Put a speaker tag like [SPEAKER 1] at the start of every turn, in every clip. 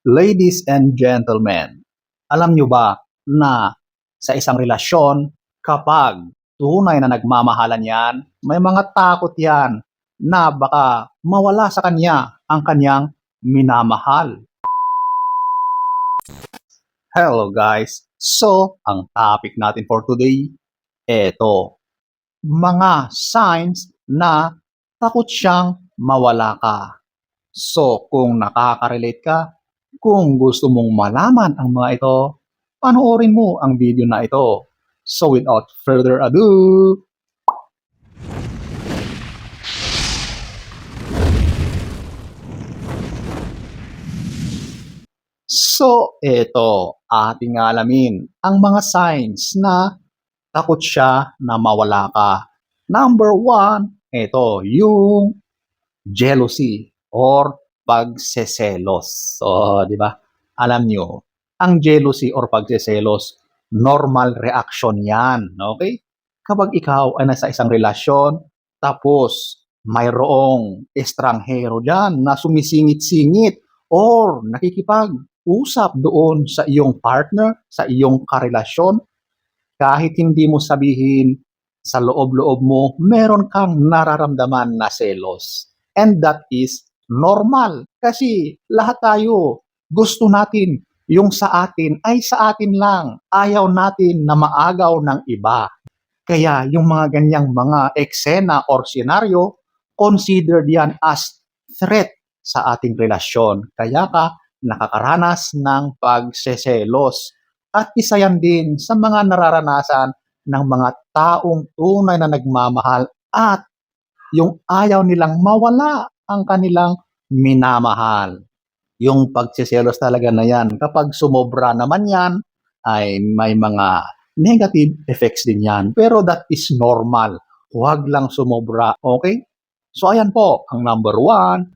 [SPEAKER 1] Ladies and gentlemen, alam nyo ba na sa isang relasyon, kapag tunay na nagmamahalan yan, may mga takot yan na baka mawala sa kanya ang kanyang minamahal. Hello guys! So, ang topic natin for today, eto. Mga signs na takot siyang mawala ka. So, kung nakaka-relate ka, kung gusto mong malaman ang mga ito, panoorin mo ang video na ito. So without further ado, So, ito, ating alamin ang mga signs na takot siya na mawala ka. Number one, ito, yung jealousy or pagseselos. So, di ba? Alam nyo, ang jealousy or pagseselos, normal reaction yan. Okay? Kapag ikaw ay nasa isang relasyon, tapos mayroong estranghero dyan na sumisingit-singit or nakikipag-usap doon sa iyong partner, sa iyong karelasyon, kahit hindi mo sabihin sa loob-loob mo, meron kang nararamdaman na selos. And that is normal. Kasi lahat tayo gusto natin yung sa atin ay sa atin lang. Ayaw natin na maagaw ng iba. Kaya yung mga ganyang mga eksena or senaryo, considered yan as threat sa ating relasyon. Kaya ka nakakaranas ng pagseselos. At isa yan din sa mga nararanasan ng mga taong tunay na nagmamahal at yung ayaw nilang mawala ang kanilang minamahal. Yung pagsiselos talaga na yan, kapag sumobra naman yan, ay may mga negative effects din yan. Pero that is normal. Huwag lang sumobra. Okay? So, ayan po, ang number one.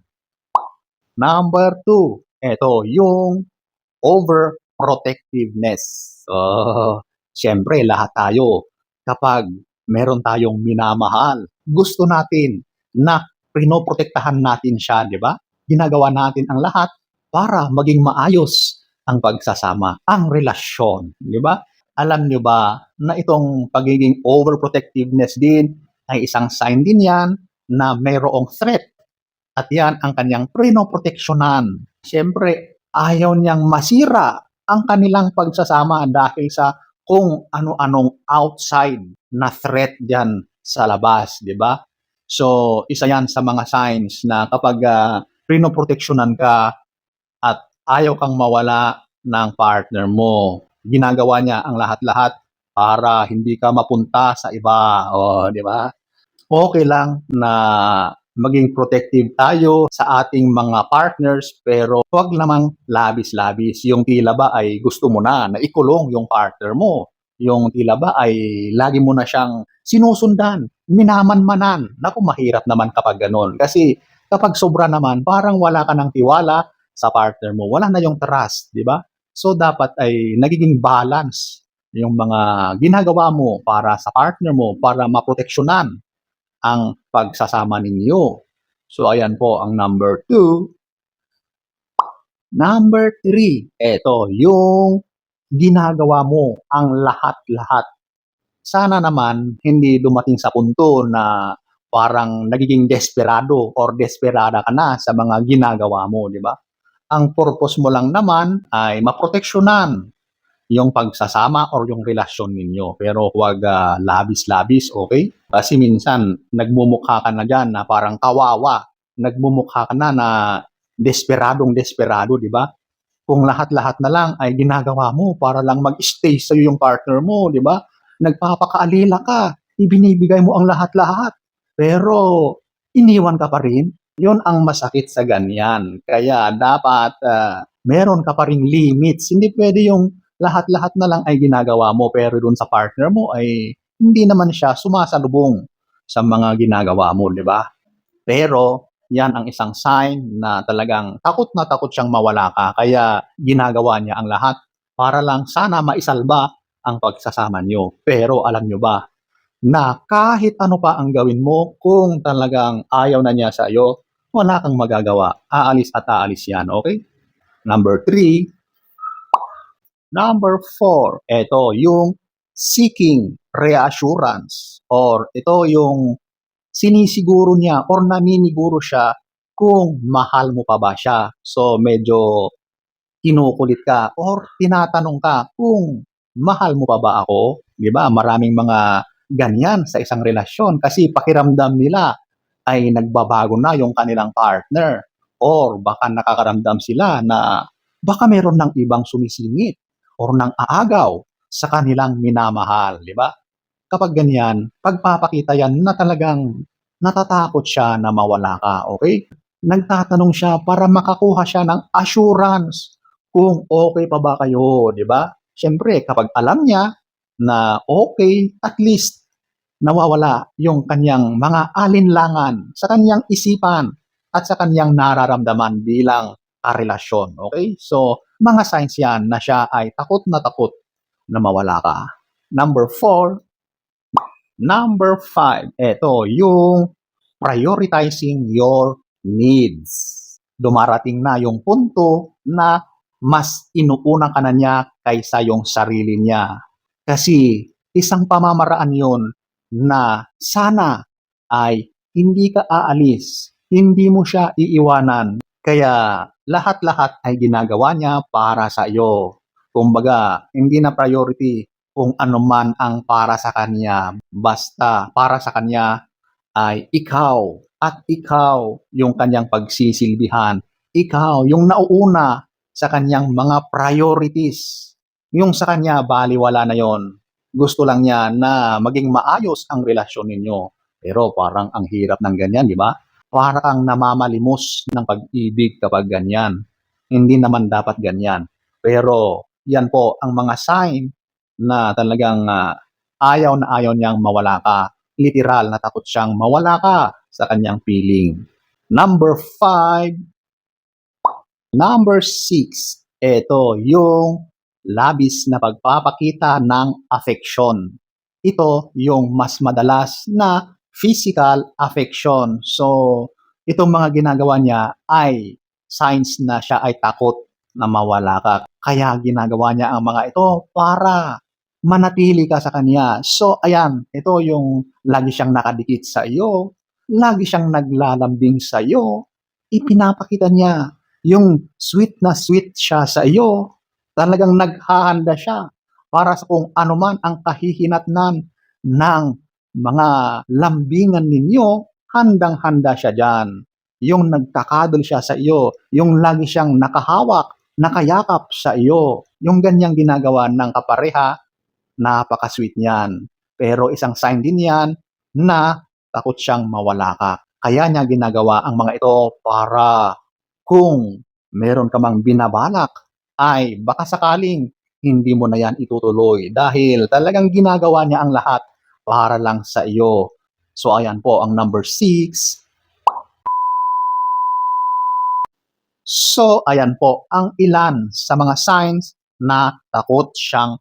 [SPEAKER 1] Number two, ito, yung overprotectiveness. So, Siyempre, lahat tayo, kapag meron tayong minamahal, gusto natin na pinoprotektahan natin siya, di ba? Ginagawa natin ang lahat para maging maayos ang pagsasama, ang relasyon, di ba? Alam nyo ba na itong pagiging overprotectiveness din ay isang sign din yan na mayroong threat at yan ang kanyang pinoproteksyonan. Siyempre, ayaw niyang masira ang kanilang pagsasama dahil sa kung ano-anong outside na threat diyan sa labas, di ba? So, isa yan sa mga signs na kapag uh, pinoproteksyonan ka at ayaw kang mawala ng partner mo, ginagawa niya ang lahat-lahat para hindi ka mapunta sa iba, o, di ba? Okay lang na maging protective tayo sa ating mga partners pero huwag namang labis-labis. Yung tila ba ay gusto mo na na ikulong yung partner mo. Yung tila ba ay lagi mo na siyang sinusundan, minamanmanan. Naku, mahirap naman kapag ganun. Kasi kapag sobra naman, parang wala ka ng tiwala sa partner mo. Wala na yung trust, di ba? So dapat ay nagiging balance yung mga ginagawa mo para sa partner mo, para maproteksyonan ang pagsasama ninyo. So, ayan po ang number two. Number three, eto, yung ginagawa mo ang lahat-lahat. Sana naman hindi dumating sa punto na parang nagiging desperado or desperada ka na sa mga ginagawa mo, di ba? Ang purpose mo lang naman ay maproteksyonan yung pagsasama or yung relasyon ninyo. Pero huwag uh, labis-labis, okay? Kasi minsan, nagmumukha ka na dyan na parang kawawa. Nagmumukha ka na na desperadong desperado, di ba? Kung lahat-lahat na lang ay ginagawa mo para lang mag-stay sa'yo yung partner mo, di ba? Nagpapakaalila ka, ibinibigay mo ang lahat-lahat. Pero, iniwan ka pa rin. Yun ang masakit sa ganyan. Kaya dapat uh, meron ka pa rin limits. Hindi pwede yung lahat-lahat na lang ay ginagawa mo pero dun sa partner mo ay hindi naman siya sumasalubong sa mga ginagawa mo, di ba? Pero yan ang isang sign na talagang takot na takot siyang mawala ka kaya ginagawa niya ang lahat para lang sana maisalba ang pagsasama niyo. Pero alam niyo ba na kahit ano pa ang gawin mo kung talagang ayaw na niya sa iyo, wala kang magagawa. Aalis at aalis yan, okay? Number three. Number four. Ito yung seeking reassurance or ito yung sinisiguro niya or naniniguro siya kung mahal mo pa ba siya. So medyo kinukulit ka or tinatanong ka kung mahal mo pa ba ako? 'Di ba? Maraming mga ganyan sa isang relasyon kasi pakiramdam nila ay nagbabago na yung kanilang partner or baka nakakaramdam sila na baka meron ng ibang sumisingit or nang aagaw sa kanilang minamahal, 'di ba? Kapag ganyan, pagpapakita yan na talagang natatakot siya na mawala ka, okay? Nagtatanong siya para makakuha siya ng assurance kung okay pa ba kayo, 'di ba? Siyempre, kapag alam niya na okay, at least nawawala yung kanyang mga alinlangan sa kanyang isipan at sa kanyang nararamdaman bilang karelasyon. Okay? So, mga signs yan na siya ay takot na takot na mawala ka. Number four. Number five. Ito, yung prioritizing your needs. Dumarating na yung punto na mas inuuna ka na niya kaysa yung sarili niya. Kasi isang pamamaraan yon na sana ay hindi ka aalis, hindi mo siya iiwanan. Kaya lahat-lahat ay ginagawa niya para sa iyo. Kumbaga, hindi na priority kung ano man ang para sa kanya. Basta para sa kanya ay ikaw at ikaw yung kanyang pagsisilbihan. Ikaw yung nauuna sa kanyang mga priorities. Yung sa kanya, baliwala na yon. Gusto lang niya na maging maayos ang relasyon ninyo. Pero parang ang hirap ng ganyan, di ba? Para kang namamalimos ng pag-ibig kapag ganyan. Hindi naman dapat ganyan. Pero yan po ang mga sign na talagang ah, ayaw na ayaw niyang mawala ka. Literal na takot siyang mawala ka sa kanyang feeling. Number five, Number six, ito yung labis na pagpapakita ng affection. Ito yung mas madalas na physical affection. So, itong mga ginagawa niya ay signs na siya ay takot na mawala ka. Kaya ginagawa niya ang mga ito para manatili ka sa kanya. So, ayan, ito yung lagi siyang nakadikit sa iyo, lagi siyang naglalambing sa iyo, ipinapakita niya yung sweet na sweet siya sa iyo, talagang naghahanda siya para sa kung ano man ang kahihinatnan ng mga lambingan ninyo, handang-handa siya dyan. Yung nagkakadol siya sa iyo, yung lagi siyang nakahawak, nakayakap sa iyo, yung ganyang ginagawa ng kapareha, napaka-sweet niyan. Pero isang sign din yan na takot siyang mawala ka. Kaya niya ginagawa ang mga ito para kung meron ka mang binabalak, ay baka sakaling hindi mo na yan itutuloy dahil talagang ginagawa niya ang lahat para lang sa iyo. So ayan po ang number 6. So ayan po ang ilan sa mga signs na takot siyang